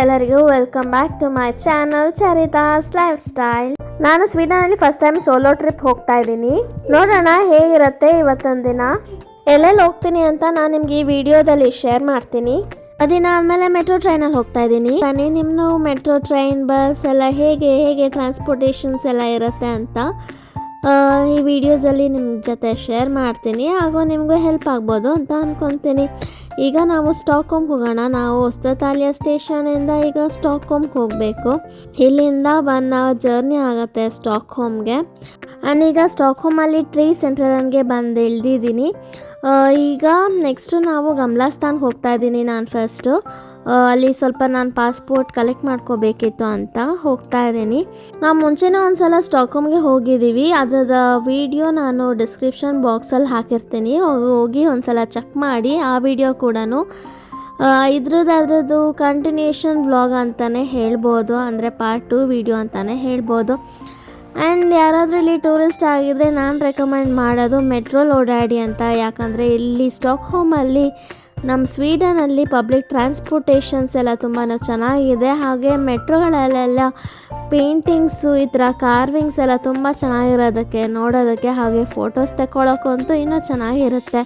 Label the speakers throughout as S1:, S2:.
S1: ಎಲ್ಲರಿಗೂ welcome back to my channel Charitha's lifestyle ನಾನು ಸ್ವೀಡನಲ್ಲಿ ಫಸ್ಟ್ ಟೈಮ್ ಸೋಲೋ ಟ್ರಿಪ್ ಹೋಗ್ತಾ ಇದ್ದೀನಿ. ನೋಡೋಣ ಹೇಗಿರುತ್ತೆ ಇವತ್ತೊಂದು ದಿನ. ಎಲ್ಲೆಲ್ಲಿ ಹೋಗ್ತೀನಿ ಅಂತ ನಾನು ನಿಮ್ಗೆ ಈ ವಿಡಿಯೋದಲ್ಲಿ ಶೇರ್ ಮಾಡ್ತೀನಿ. ಅದಿನ ಆದಮೇಲೆ ಮೆಟ್ರೋ ಟ್ರೈನಲ್ಲಿ ಹೋಗ್ತಾ ಇದ್ದೀನಿ. ಬನ್ನಿ ನಿಮ್ಮನ್ನು ಮೆಟ್ರೋ ಟ್ರೈನ್ ಬಸ್ ಎಲ್ಲ ಹೇಗೆ ಹೇಗೆ ಟ್ರಾನ್ಸ್ಪೋರ್ಟೇಷನ್ಸ್ ಎಲ್ಲ ಇರುತ್ತೆ ಅಂತ. ಈ ವಿಡಿಯೋಸಲ್ಲಿ ನಿಮ್ಮ ಜೊತೆ ಶೇರ್ ಮಾಡ್ತೀನಿ. ಹಾಗೂ ನಿಮಗೂ ಹೆಲ್ಪ್ ಆಗ್ಬೋದು ಅಂತ ಅಂದ್ಕೊತೀನಿ ಈಗ ನಾವು ಸ್ಟಾಕ್ಹೋಮ್ಗೆ ಹೋಗೋಣ. ನಾವು ಹೊಸತಾಲಿಯ ಸ್ಟೇಷನಿಂದ ಈಗ ಸ್ಟಾಕ್ಹೋಮ್ಗೆ ಹೋಗಬೇಕು. ಇಲ್ಲಿಂದ ಒನ್ ಅವರ್ ಜರ್ನಿ ಆಗುತ್ತೆ ಸ್ಟಾಕ್ಹೋಮ್ಗೆ ಈಗ ಸ್ಟಾಕ್ಹೋಮಲ್ಲಿ ಟ್ರೀ ಸೆಂಟ್ರಲ್ಗೆ ಬಂದು ಇಳ್ದಿದ್ದೀನಿ. ಈಗ ನೆಕ್ಸ್ಟು ನಾವು ಗಮ್ಲಾಸ್ಥಾನ್ಗೆ ಹೋಗ್ತಾ ಇದ್ದೀನಿ ನಾನು ಫಸ್ಟು ಅಲ್ಲಿ ಸ್ವಲ್ಪ ನಾನು ಪಾಸ್ಪೋರ್ಟ್ ಕಲೆಕ್ಟ್ ಮಾಡ್ಕೋಬೇಕಿತ್ತು ಅಂತ ಹೋಗ್ತಾ ಇದ್ದೀನಿ. ನಾವು ಮುಂಚೆನೇ ಒಂದ್ಸಲ ಸ್ಟಾಕ್ಹೋಮ್ಗೆ ಹೋಗಿದ್ದೀವಿ. ಅದರದ ವಿಡಿಯೋ ನಾನು ಡಿಸ್ಕ್ರಿಪ್ಷನ್ ಬಾಕ್ಸಲ್ಲಿ ಹಾಕಿರ್ತೀನಿ. ಹೋಗಿ- ಒಂದು ಸಲ ಚೆಕ್ ಮಾಡಿ ಆ ವಿಡಿಯೋ ಕೂಡ ಇದ್ರದ್ದು ಅದರದ್ದು ಕಂಟಿನ್ಯೂಷನ್ ವ್ಲಾಗ್ ಅಂತಲೇ ಹೇಳ್ಬೋದು. ಅಂದರೆ ಪಾರ್ಟ್ ಟು ವಿಡಿಯೋ ಅಂತಲೇ ಹೇಳ್ಬೋದು. ಆ್ಯಂಡ್ ಯಾರಾದರೂ ಇಲ್ಲಿ ಟೂರಿಸ್ಟ್ ಆಗಿದ್ದರೆ ನಾನು ರೆಕಮೆಂಡ್ ಮಾಡೋದು ಮೆಟ್ರೋಲ್ ಓಡಾಡಿ ಅಂತ. ಯಾಕಂದರೆ ಇಲ್ಲಿ ಸ್ಟಾಕ್ ಹೋಮಲ್ಲಿ ನಮ್ಮ ಸ್ವೀಡನಲ್ಲಿ ಪಬ್ಲಿಕ್ ಟ್ರಾನ್ಸ್ಪೋರ್ಟೇಷನ್ಸ್ ಎಲ್ಲ ತುಂಬಾ ಚೆನ್ನಾಗಿದೆ. ಹಾಗೆ ಮೆಟ್ರೋಗಳಲ್ಲೆಲ್ಲ ಪೇಂಟಿಂಗ್ಸು ಈ ಥರ ಕಾರ್ವಿಂಗ್ಸ್ ಎಲ್ಲ ತುಂಬ ಚೆನ್ನಾಗಿರೋದಕ್ಕೆ, ನೋಡೋದಕ್ಕೆ, ಹಾಗೆ ಫೋಟೋಸ್ ತಗೊಳಕ್ಕಂತೂ ಇನ್ನೂ ಚೆನ್ನಾಗಿರುತ್ತೆ.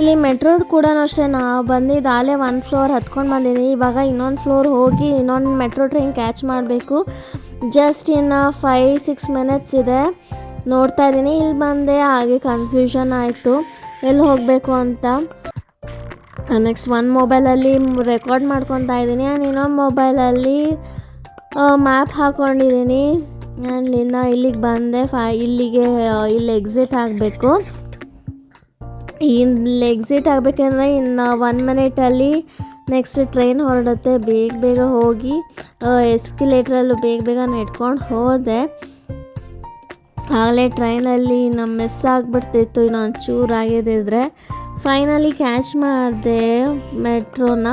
S1: ಇಲ್ಲಿ ಮೆಟ್ರೋ ಕೂಡ ಅಷ್ಟೇ. ನಾವು ಬಂದಿದ್ದು ಆಲೇ ಒನ್ ಫ್ಲೋರ್ ಹತ್ಕೊಂಡು ಬಂದಿದ್ದೀನಿ ಇವಾಗ ಇನ್ನೊಂದು ಫ್ಲೋರ್ ಹೋಗಿ ಇನ್ನೊಂದು ಮೆಟ್ರೋ ಟ್ರೈನ್ ಕ್ಯಾಚ್ ಮಾಡಬೇಕು. ಜಸ್ಟ್ ಇನ್ನು ಫೈ ಸಿಕ್ಸ್ ಮಿನಿಟ್ಸ್ ಇದೆ. ನೋಡ್ತಾ ಇದ್ದೀನಿ. ಇಲ್ಲಿ ಬಂದೆ ಹಾಗೆ ಕನ್ಫ್ಯೂಷನ್ ಆಯಿತು. ಎಲ್ಲಿ ಹೋಗಬೇಕು ಅಂತ? ನೆಕ್ಸ್ಟ್ ಒಂದು ಮೊಬೈಲಲ್ಲಿ ರೆಕಾರ್ಡ್ ಮಾಡ್ಕೊತಾ ಇದ್ದೀನಿ. ಆ್ಯಂಡ್ ಇನ್ನೊಂದು ಮೊಬೈಲಲ್ಲಿ ಮ್ಯಾಪ್ ಹಾಕ್ಕೊಂಡಿದ್ದೀನಿ ಆ್ಯಂಡ್ ಇನ್ನು ಇಲ್ಲಿಗೆ ಬಂದೆ ಫೈ ಇಲ್ಲಿಗೆ ಇಲ್ಲಿ ಎಕ್ಸಿಟ್ ಆಗಬೇಕು. ಇಲ್ಲಿ ಎಕ್ಸಿಟ್ ಆಗಬೇಕಂದ್ರೆ ಇನ್ನು ಒನ್ ಮಿನಿಟಲ್ಲಿ ನೆಕ್ಸ್ಟ್ ಟ್ರೈನ್ ಹೊರಡುತ್ತೆ. ಬೇಗ ಬೇಗ ಹೋಗಿ ಎಸ್ಕಿಲೇಟ್ರಲ್ಲೂ ಬೇಗ ಬೇಗ ನೆಟ್ಕೊಂಡು ಹೋದೆ. ಆಗಲೇ ಟ್ರೈನಲ್ಲಿ ನಮ್ಮ ಮಿಸ್ ಆಗಿಬಿಡ್ತಿತ್ತು ಇನ್ನೊಂದು ಚೂರು ಆಗಿದ್ದಿದ್ರೆ. ಫೈನಲಿ ಕ್ಯಾಚ್ ಮಾಡಿದೆ ಮೆಟ್ರೋನ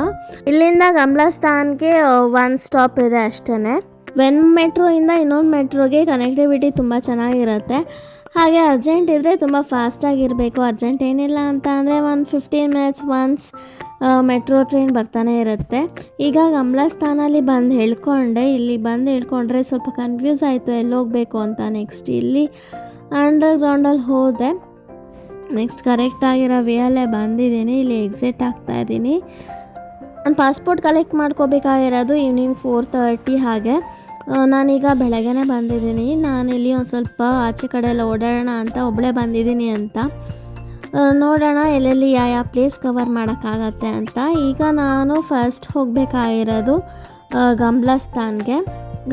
S1: ಇಲ್ಲಿಂದ ಗಮ್ಲಾಸ್ಥಾನ್ಗೆ ಒನ್ ಸ್ಟಾಪ್ ಇದೆ ಅಷ್ಟೇ ವೆನ್ ಮೆಟ್ರೋಯಿಂದ ಇನ್ನೊಂದು ಮೆಟ್ರೋಗೆ ಕನೆಕ್ಟಿವಿಟಿ ತುಂಬ ಚೆನ್ನಾಗಿರುತ್ತೆ. ಹಾಗೆ ಅರ್ಜೆಂಟ್ ಇದ್ದರೆ ತುಂಬ ಫಾಸ್ಟಾಗಿರಬೇಕು ಅರ್ಜೆಂಟ್ ಏನಿಲ್ಲ ಅಂತ ಅಂದರೆ ಒಂದು fifteen minutes once metro train ಬರ್ತಾನೆ ಇರುತ್ತೆ. ಈಗ ಗಮ್ಲಾಸ್ಥಾನಲ್ಲಿ ಬಂದು ಹೇಳ್ಕೊಂಡೆ. ಇಲ್ಲಿ ಬಂದು ಹೇಳ್ಕೊಂಡ್ರೆ ಸ್ವಲ್ಪ ಕನ್ಫ್ಯೂಸ್ ಆಯಿತು ಎಲ್ಲಿ ಹೋಗಬೇಕು ಅಂತ ನೆಕ್ಸ್ಟ್ ಇಲ್ಲಿ ಅಂಡರ್ಗ್ರೌಂಡಲ್ಲಿ ಹೋದೆ. ನೆಕ್ಸ್ಟ್ ಕರೆಕ್ಟಾಗಿರೋ ವೇಯಲ್ಲೇ ಬಂದಿದ್ದೀನಿ. ಇಲ್ಲಿ ಎಕ್ಸಿಟ್ ಆಗ್ತಾ ಇದ್ದೀನಿ. ನಾನು ಪಾಸ್ಪೋರ್ಟ್ ಕಲೆಕ್ಟ್ ಮಾಡ್ಕೋಬೇಕಾಗಿರೋದು ಈವ್ನಿಂಗ್ ಫೋರ್ ತರ್ಟಿ ಹಾಗೆ. ನಾನೀಗ ಬೆಳಗ್ಗೆನೇ ಬಂದಿದ್ದೀನಿ. ನಾನಿಲ್ಲಿ ಒಂದು ಸ್ವಲ್ಪ ಆಚೆ ಕಡೆ ಎಲ್ಲ ಓಡಾಡೋಣ ಅಂತ ಒಬ್ಬಳೇ ಬಂದಿದ್ದೀನಿ ಅಂತ. ನೋಡೋಣ ಎಲ್ಲೆಲ್ಲಿ ಯಾವ ಯಾವ ಪ್ಲೇಸ್ ಕವರ್ ಮಾಡೋಕ್ಕಾಗತ್ತೆ ಅಂತ. ಈಗ ನಾನು ಫಸ್ಟ್ ಹೋಗಬೇಕಾಗಿರೋದು ಗಮ್ಲಸ್ಥಾನ್ಗೆ.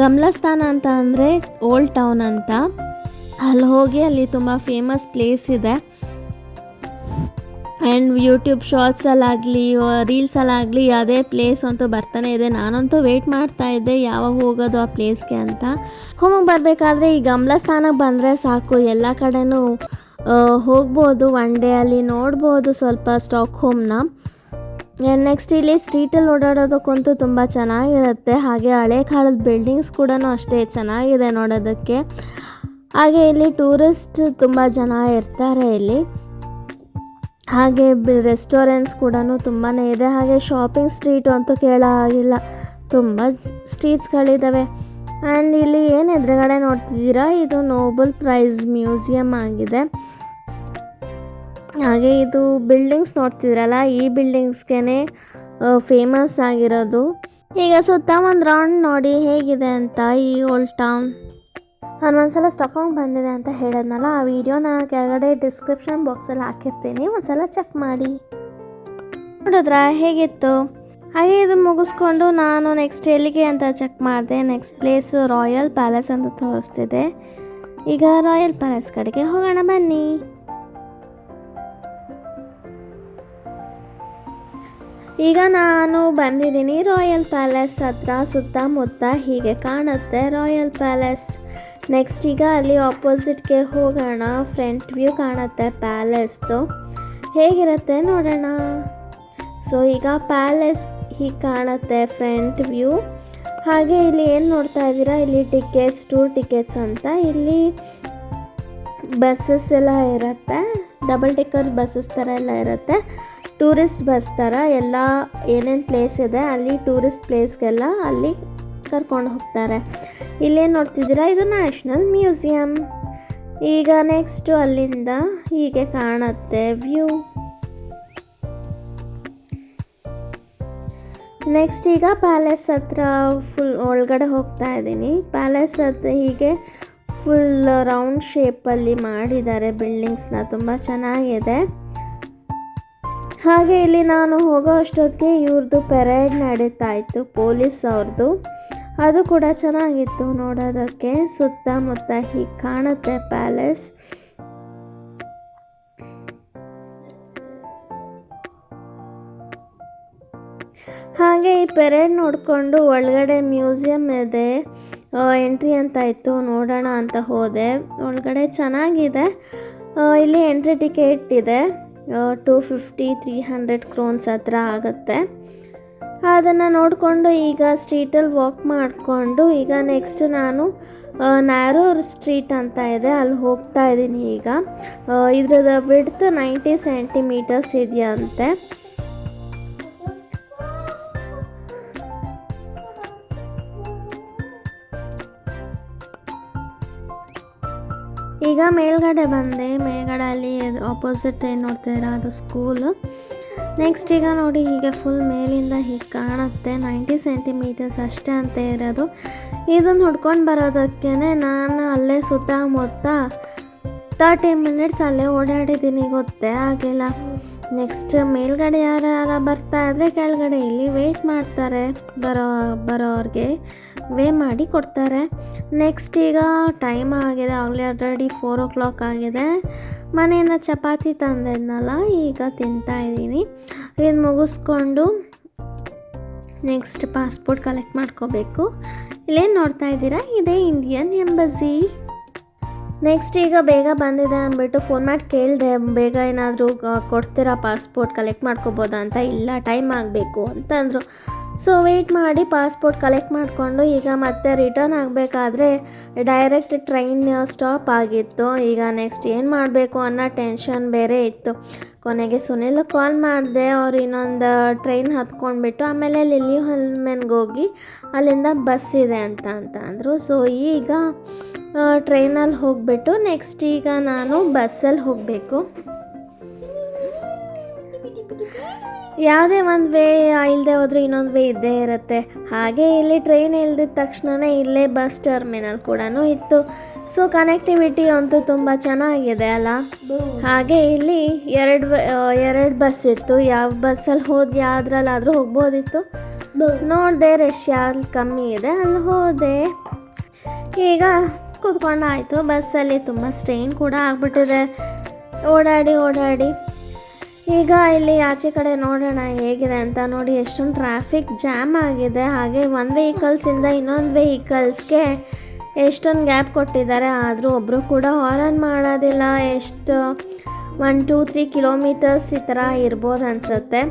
S1: ಗಮ್ಲಸ್ಥಾನ ಅಂತ ಅಂದರೆ ಓಲ್ಡ್ ಟೌನ್ ಅಂತ. ಅಲ್ಲಿ ಹೋಗಿ ಅಲ್ಲಿ ತುಂಬ ಫೇಮಸ್ ಪ್ಲೇಸ್ ಇದೆ. ಆ್ಯಂಡ್ ಯೂಟ್ಯೂಬ್ ಶಾರ್ಟ್ಸಲ್ಲಾಗಲಿ ರೀಲ್ಸಲ್ಲಾಗಲಿ ಅದೇ ಪ್ಲೇಸ್ ಅಂತೂ ಬರ್ತಾನೆ ಇದೆ. ನಾನಂತೂ ವೆಯ್ಟ್ ಮಾಡ್ತಾ ಇದ್ದೆ, ಯಾವಾಗ ಹೋಗೋದು ಆ ಪ್ಲೇಸ್ಗೆ ಅಂತ. ಹೋಮಗೆ ಬರಬೇಕಾದ್ರೆ ಈ ಗಮಲ ಸ್ಥಾನಕ್ಕೆ ಬಂದರೆ ಸಾಕು. ಎಲ್ಲ ಕಡೆನೂ ಹೋಗ್ಬೋದು ಒನ್ ಡೇ ಅಲ್ಲಿ ನೋಡ್ಬೋದು ಸ್ವಲ್ಪ ಸ್ಟಾಕ್ ಹೋಮ್ನ ನೆಕ್ಸ್ಟ್ ಇಲ್ಲಿ ಸ್ಟ್ರೀಟಲ್ಲಿ ಓಡಾಡೋದಕ್ಕಂತೂ ತುಂಬ ಚೆನ್ನಾಗಿರುತ್ತೆ. ಹಾಗೆ ಹಳೆ ಕಾಲದ ಬಿಲ್ಡಿಂಗ್ಸ್ ಕೂಡ ಅಷ್ಟೇ ಚೆನ್ನಾಗಿದೆ ನೋಡೋದಕ್ಕೆ. ಹಾಗೆ ಇಲ್ಲಿ ಟೂರಿಸ್ಟ್ ತುಂಬ ಜನ ಇರ್ತಾರೆ ಇಲ್ಲಿ. ಹಾಗೆ ರೆಸ್ಟೋರೆಂಟ್ಸ್ ಕೂಡ ತುಂಬಾ ಇದೆ. ಹಾಗೆ ಶಾಪಿಂಗ್ ಸ್ಟ್ರೀಟು ಅಂತೂ ಕೇಳೋ ಹಾಗಿಲ್ಲ ತುಂಬ ಸ್ಟ್ರೀಟ್ಸ್ಗಳಿದ್ದಾವೆ ಆ್ಯಂಡ್ ಇಲ್ಲಿ ಏನು ಎದುರುಗಡೆ ನೋಡ್ತಿದ್ದೀರಾ? ಇದು ನೋಬಲ್ ಪ್ರೈಸ್ ಮ್ಯೂಸಿಯಂ ಆಗಿದೆ. ಹಾಗೆ ಇದು ಬಿಲ್ಡಿಂಗ್ಸ್ ನೋಡ್ತಿದ್ರಲ್ಲ, ಈ ಬಿಲ್ಡಿಂಗ್ಸ್ಗೆ ಫೇಮಸ್ ಆಗಿರೋದು. ಈಗ ಸುತ್ತ ಒಂದು ರೌಂಡ್ ನೋಡಿ ಹೇಗಿದೆ ಅಂತ ಈ ಓಲ್ಡ್ ಟೌನ್ ನಾನು ಒಂದ್ಸಲ ಸ್ಟಾಕಾಂಗ್ ಬಂದಿದೆ ಅಂತ ಹೇಳಿದ್ನಲ್ಲ, ಆ ವಿಡಿಯೋನ ಕೆಳಗಡೆ ಡಿಸ್ಕ್ರಿಪ್ಷನ್ ಬಾಕ್ಸಲ್ಲಿ ಹಾಕಿರ್ತೀನಿ. ಒಂದ್ಸಲ ಚೆಕ್ ಮಾಡಿ. ನೋಡಿದ್ರಾ, ಹೇಗಿತ್ತು? ಹಾಗೆ ಇದು ಮುಗಿಸ್ಕೊಂಡು ನಾನು ನೆಕ್ಸ್ಟ್ ಎಲ್ಲಿಗೆ ಅಂತ ಚೆಕ್ ಮಾಡಿದೆ. ನೆಕ್ಸ್ಟ್ ಪ್ಲೇಸ್ ರಾಯಲ್ ಪ್ಯಾಲೇಸ್ ಅಂತ ತೋರಿಸ್ತಿದೆ. ಈಗ ರಾಯಲ್ ಪ್ಯಾಲೇಸ್ ಕಡೆಗೆ ಹೋಗೋಣ, ಬನ್ನಿ. ಈಗ ನಾನು ಬಂದಿದ್ದೀನಿ ರಾಯಲ್ ಪ್ಯಾಲೇಸ್ ಹತ್ರ. ಸುತ್ತಮುತ್ತ ಹೀಗೆ ಕಾಣುತ್ತೆ ರಾಯಲ್ ಪ್ಯಾಲೇಸ್ ನೆಕ್ಸ್ಟ್ ಈಗ ಅಲ್ಲಿ ಆಪೋಸಿಟ್ಗೆ ಹೋಗೋಣ. ಫ್ರಂಟ್ ವ್ಯೂ ಕಾಣುತ್ತೆ ಪ್ಯಾಲೇಸ್ದು ಹೇಗಿರುತ್ತೆ ನೋಡೋಣ? ಸೊ ಈಗ ಪ್ಯಾಲೇಸ್ ಹೀಗೆ ಕಾಣುತ್ತೆ ಫ್ರಂಟ್ ವ್ಯೂ ಹಾಗೆ ಇಲ್ಲಿ ಏನು ನೋಡ್ತಾ ಇದ್ದೀರಾ? ಇಲ್ಲಿ ಟಿಕೆಟ್ಸ್ ಟೂರ್ ಟಿಕೆಟ್ಸ್ ಅಂತ. ಇಲ್ಲಿ ಬಸ್ಸಸ್ ಎಲ್ಲ ಇರುತ್ತೆ. ಡಬಲ್ ಟಿಕ್ಕರ್ ಬಸ್ಸಸ್ ಥರ ಎಲ್ಲ ಇರುತ್ತೆ. ಟೂರಿಸ್ಟ್ ಬಸ್ ಥರ ಎಲ್ಲ ಏನೇನು ಪ್ಲೇಸ್ ಇದೆ ಅಲ್ಲಿ ಟೂರಿಸ್ಟ್ ಪ್ಲೇಸ್ಗೆಲ್ಲ ಅಲ್ಲಿ ಕರ್ಕೊಂಡು ಹೋಗ್ತಾರೆ. ಇಲ್ಲೇನು ನೋಡ್ತಿದ್ದೀರಾ? ಇದು ನ್ಯಾಷನಲ್ ಮ್ಯೂಸಿಯಂ ಈಗ ನೆಕ್ಸ್ಟು ಅಲ್ಲಿಂದ ಹೀಗೆ ಕಾಣುತ್ತೆ ವ್ಯೂ ನೆಕ್ಸ್ಟ್ ಈಗ ಪ್ಯಾಲೇಸ್ ಹತ್ರ ಫುಲ್ ಒಳಗಡೆ ಹೋಗ್ತಾ ಇದ್ದೀನಿ. ಪ್ಯಾಲೇಸ್ ಹತ್ರ ಹೀಗೆ ಫುಲ್ ರೌಂಡ್ ಶೇಪಲ್ಲಿ ಮಾಡಿದ್ದಾರೆ ಬಿಲ್ಡಿಂಗ್ಸ್ನ ತುಂಬ ಚೆನ್ನಾಗಿದೆ. ಹಾಗೆ ಇಲ್ಲಿ ನಾನು ಹೋಗೋ ಅಷ್ಟೊತ್ತಿಗೆ ಇವ್ರದ್ದು ಪೆರೇಡ್ ನಡೀತಾ ಇತ್ತು ಪೊಲೀಸ್ ಅವ್ರದ್ದು ಅದು ಕೂಡ ಚೆನ್ನಾಗಿತ್ತು ನೋಡೋದಕ್ಕೆ. ಸುತ್ತಮುತ್ತ ಹೀಗೆ ಕಾಣುತ್ತೆ ಪ್ಯಾಲೇಸ್. ಹಾಗೆ ಈ ಪೆರೇಡ್ ನೋಡಿಕೊಂಡು ಒಳಗಡೆ ಮ್ಯೂಸಿಯಂ ಇದೆ. ಎಂಟ್ರಿ ಅಂತ ಇತ್ತು. ನೋಡೋಣ ಅಂತ ಹೋದೆ. ಒಳಗಡೆ ಚೆನ್ನಾಗಿದೆ. ಇಲ್ಲಿ ಎಂಟ್ರಿ ಟಿಕೆಟ್ ಇದೆ. Two fifty three hundred crowns ಹತ್ರ ಆಗುತ್ತೆ. ಅದನ್ನು ನೋಡಿಕೊಂಡು ಈಗ ಸ್ಟ್ರೀಟಲ್ಲಿ ವಾಕ್ ಮಾಡಿಕೊಂಡು ಈಗ ನೆಕ್ಸ್ಟ್ ನಾನು ನ್ಯಾರೋರ್ ಸ್ಟ್ರೀಟ್ ಅಂತ ಇದೆ. ಅಲ್ಲಿ ಹೋಗ್ತಾ ಇದ್ದೀನಿ ಈಗ. ಇದ್ರದ ವಿಡ್ತ್ ನೈಂಟಿ ಸೆಂಟಿಮೀಟರ್ಸ್ ಇದೆಯಂತೆ. ಈಗ ಮೇಲ್ಗಡೆ ಬಂದೆ. ಮೇಲ್ಗಡೆ ಅಲ್ಲಿ ಆಪೋಸಿಟ್ ಏನು ನೋಡ್ತಿದ್ದೀರಾ ಅದು ಸ್ಕೂಲು ನೆಕ್ಸ್ಟ್ ಈಗ ನೋಡಿ ಹೀಗೆ ಫುಲ್ ಮೇಲಿಂದ ಹೀಗೆ ಕಾಣುತ್ತೆ. ನೈಂಟಿ ಸೆಂಟಿಮೀಟರ್ಸ್ ಅಷ್ಟೇ ಅಂತ ಇರೋದು. ಇದನ್ನು ಹುಡ್ಕೊಂಡು ಬರೋದಕ್ಕೆ ನಾನು ಅಲ್ಲೇ ಸುತ್ತಮುತ್ತ ತರ್ಟಿ ಮಿನಿಟ್ಸ್ ಅಲ್ಲೇ ಓಡಾಡಿದ್ದೀನಿ, ಗೊತ್ತೇ ಆಗಲಿಲ್ಲ ನೆಕ್ಸ್ಟ್ ಮೇಲ್ಗಡೆ ಯಾರು ಬರ್ತಾ ಇದ್ರೆ ಕೆಳಗಡೆ ಇಲ್ಲಿ ವೇಟ್ ಮಾಡ್ತಾರೆ. ಬರೋ, ಬರೋರಿಗೆ ವೇ ಮಾಡಿ ಕೊಡ್ತಾರೆ. ನೆಕ್ಸ್ಟ್ ಈಗ ಟೈಮ್ ಆಗಿದೆ, ಆಗಲೇ ಆಲ್ರೆಡಿ ಫೋರ್ ಓ ಕ್ಲಾಕ್ ಆಗಿದೆ. ಮನೆಯಿಂದ ಚಪಾತಿ ತಂದಿದ್ನಲ್ಲ, ಈಗ ತಿಂತಾ ಇದ್ದೀನಿ. ಮುಗಿಸ್ಕೊಂಡು ನೆಕ್ಸ್ಟ್ ಪಾಸ್ಪೋರ್ಟ್ ಕಲೆಕ್ಟ್ ಮಾಡ್ಕೋಬೇಕು. ಇಲ್ಲೇನು ನೋಡ್ತಾ ಇದ್ದೀರಾ? ಇದೇ ಇಂಡಿಯನ್ ಎಂಬಸಿ ನೆಕ್ಸ್ಟ್ ಈಗ ಬೇಗ ಬಂದಿದೆ ಅಂದ್ಬಿಟ್ಟು ಫೋನ್ ಮಾಡಿ ಕೇಳಿದೆ, ಬೇಗ ಏನಾದರೂ ಕೊಡ್ತೀರಾ ಪಾಸ್ಪೋರ್ಟ್ ಕಲೆಕ್ಟ್ ಮಾಡ್ಕೋಬೋದಾ ಅಂತ? ಇಲ್ಲ ಟೈಮ್ ಆಗಬೇಕು ಅಂತಂದರು ಸೊ ವೆಯ್ಟ್ ಮಾಡಿ ಪಾಸ್ಪೋರ್ಟ್ ಕಲೆಕ್ಟ್ ಮಾಡಿಕೊಂಡು ಈಗ ಮತ್ತೆ ರಿಟರ್ನ್ ಆಗಬೇಕಾದ್ರೆ ಡೈರೆಕ್ಟ್ ಟ್ರೈನ್ ಸ್ಟಾಪ್ ಆಗಿತ್ತು. ಈಗ ನೆಕ್ಸ್ಟ್ ಏನು ಮಾಡಬೇಕು ಅನ್ನೋ ಟೆನ್ಷನ್ ಬೇರೆ ಇತ್ತು. ಕೊನೆಗೆ ಸುನಿಲ್ ಕಾಲ್ ಮಾಡಿದೆ, ಅವ್ರು ಇನ್ನೊಂದು ಟ್ರೈನ್ ಹತ್ಕೊಂಡ್ಬಿಟ್ಟು ಆಮೇಲೆ ಲಿಲ್ಲಿ ಹೋಗಿ ಅಲ್ಲಿಂದ ಬಸ್ ಇದೆ ಅಂತ ಅಂತ ಅಂದರು. ಸೊ ಈಗ ಟ್ರೈನಲ್ಲಿ ಹೋಗ್ಬಿಟ್ಟು ನೆಕ್ಸ್ಟ್ ಈಗ ನಾನು ಬಸ್ಸಲ್ಲಿ ಹೋಗಬೇಕು. ಯಾವುದೇ ಒಂದು ವೇ ಇಲ್ಲದೆ ಹೋದರೂ ಇನ್ನೊಂದು ವೇ ಇದ್ದೇ ಇರುತ್ತೆ. ಹಾಗೆ ಇಲ್ಲಿ ಟ್ರೈನ್ ಇಳ್ದಿದ ತಕ್ಷಣವೇ ಇಲ್ಲೇ ಬಸ್ ಟರ್ಮಿನಲ್ ಕೂಡ ಇತ್ತು. ಸೊ ಕನೆಕ್ಟಿವಿಟಿ ಅಂತೂ ತುಂಬ ಚೆನ್ನಾಗಿದೆ ಅಲ್ಲ? ಹಾಗೆ ಇಲ್ಲಿ ಎರಡು ಎರಡು ಬಸ್ ಇತ್ತು. ಯಾವ ಬಸ್ಸಲ್ಲಿ ಹೋದ್, ಯಾವ್ದ್ರಲ್ಲಾದರೂ ಹೋಗ್ಬೋದಿತ್ತು. ನೋಡಿದೆ, ರಶ್ ಯಾವ್ದು ಕಮ್ಮಿ ಇದೆ ಅಲ್ಲಿ ಹೋದೆ. ಈಗ ಕೂತ್ಕೊಂಡಾಯಿತು ಬಸ್ಸಲ್ಲಿ ತುಂಬ ಸ್ಟ್ರೈನ್ ಕೂಡ ಆಗ್ಬಿಟ್ಟಿದೆ. ಓಡಾಡಿ ಓಡಾಡಿ. ಈಗ ಇಲ್ಲಿ ಆಚೆ ಕಡೆ ನೋಡೋಣ ಹೇಗಿದೆ ಅಂತ ನೋಡಿ ಎಷ್ಟೊಂದು ಟ್ರಾಫಿಕ್ ಜಾಮ್ ಆಗಿದೆ. ಹಾಗೆ ಒನ್ ವೆಹಿಕಲ್ಸಿಂದ ಇನ್ನೊಂದು ವೆಹಿಕಲ್ಸ್ಗೆ ಎಷ್ಟೊಂದು ಗ್ಯಾಪ್ ಕೊಟ್ಟಿದ್ದಾರೆ. ಆದರೂ ಒಬ್ಬರು ಕೂಡ ಹಾರನ್ ಮಾಡೋದಿಲ್ಲ. ಎಷ್ಟು ಒನ್ ಟೂ ತ್ರೀ ಕಿಲೋಮೀಟರ್ಸ್ ಈ ಥರ ಇರ್ಬೋದು ಅನಿಸುತ್ತೆ.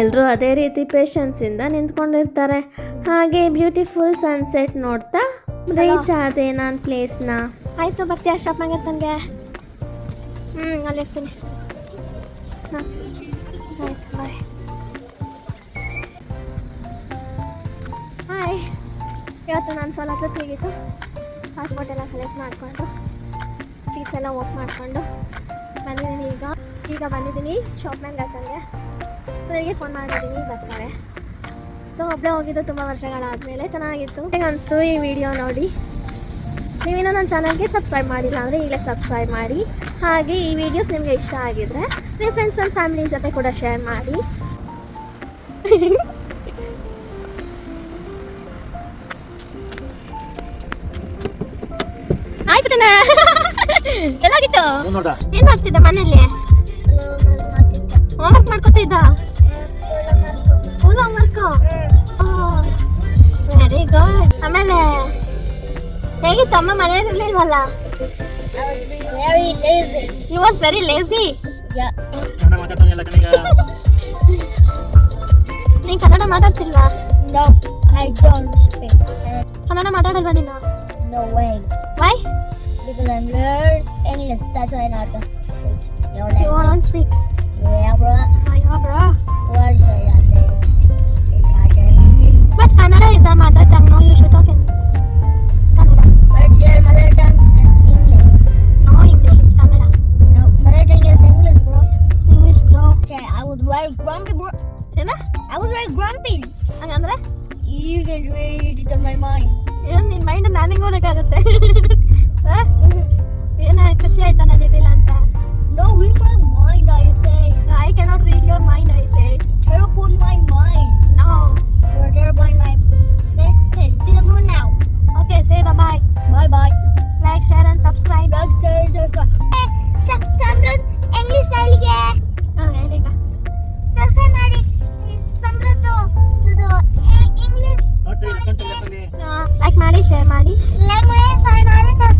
S1: ಎಲ್ಲರೂ ಅದೇ ರೀತಿ ಪೇಷನ್ಸಿಂದ ನಿಂತ್ಕೊಂಡಿರ್ತಾರೆ. ಹಾಗೆ ಬ್ಯೂಟಿಫುಲ್ ಸನ್ಸೆಟ್ ನೋಡ್ತಾ ರೀಚ್ ಆದೆ ನಾನು ಪ್ಲೇಸ್ನ ಆಯಿತು ಬರ್ತೀಯ ಶಾಪ್ನಾಗೆ ನನಗೆ ಹ್ಞೂ ಅಲ್ಲಿ ಇರ್ತೀನಿ. ಹಾಂ. ಆಯ್ತು ಬಾಯ್ ಹಾಯ್ ಇವತ್ತು ನಾನು ಸಲ ಟ್ರಿಪ್ ಹೇಗಿತ್ತು ಪಾಸ್ಪೋರ್ಟ್ ಎಲ್ಲ ಕಲೆಕ್ಟ್ ಮಾಡಿಕೊಂಡು ಸೀಟ್ಸ್ ಎಲ್ಲ ವಾಕ್ ಮಾಡಿಕೊಂಡು ಬಂದಿದ್ದೀನಿ ಈಗ. ಈಗ ಬಂದಿದ್ದೀನಿ ಶಾಪ್ನಾಗ ಗತ್ತಂಗೆ ಸೊ ಹೀಗೆ ಫೋನ್ ಮಾಡಿದ್ದೀನಿ ಬರ್ತಾರೆ. ಸೊ ಒಬ್ಬಳೇ ಹೋಗಿದ್ದು ತುಂಬ ವರ್ಷಗಳಾದಮೇಲೆ ಚೆನ್ನಾಗಿತ್ತು. ಹೇಗೆ ಅನಿಸ್ತು ಈ ವಿಡಿಯೋ ನೋಡಿ? ನೀವಿನ್ನೂ ನನ್ನ ಚಾನಲ್ಗೆ ಸಬ್ಸ್ಕ್ರೈಬ್ ಮಾಡಿಲ್ಲ ಅಂದರೆ ಈಗಲೇ ಸಬ್ಸ್ಕ್ರೈಬ್ ಮಾಡಿ. ಹಾಗೆ ಈ ವಿಡಿಯೋಸ್ ನಿಮಗೆ ಇಷ್ಟ ಆಗಿದ್ರೆ ನಿಮ್ಮ ಫ್ರೆಂಡ್ಸ್ ಆ್ಯಂಡ್ ಫ್ಯಾಮಿಲಿ ಜೊತೆ ಕೂಡ ಶೇರ್ ಮಾಡಿ. ಆಯ್ತು ಎಲ್ಲಾಗಿತ್ತು? ಏನ್ ಮಾಡ್ತಿದ್ದ ಮನೇಲಿ ಹೋಮ್ವರ್ಕ್ ಮಾಡ್ಕೊತಿದ್ದ? ಸ್ಕೂಲ್ ಹೋಮ್ವರ್ಕ್ ವೆರಿ ಗುಡ್ ಆಮೇಲೆ ಹೇಗೆ ತಮ್ಮ ಮನೆಯಲ್ಲಿ ಇಲ್ವಲ್ಲ
S2: Very lazy.
S1: You was very lazy ನೀನ್ Kannada ಮಾತಾಡ್ತಿಲ್ವಾ
S2: No, I don't speak. Uh,
S1: Kannada ಮಾತಾಡಲ್ವಾ ನೀನು
S2: no way.
S1: Why
S2: Because I'm learning English. That's why I not speak your
S1: you
S2: language.
S1: speak
S2: Yeah, bro.
S1: ಅಯ್ಯೋ bro
S2: What is our Analiza
S1: like
S2: ಮಾಡಿ
S1: share ಮಾಡಿ
S2: like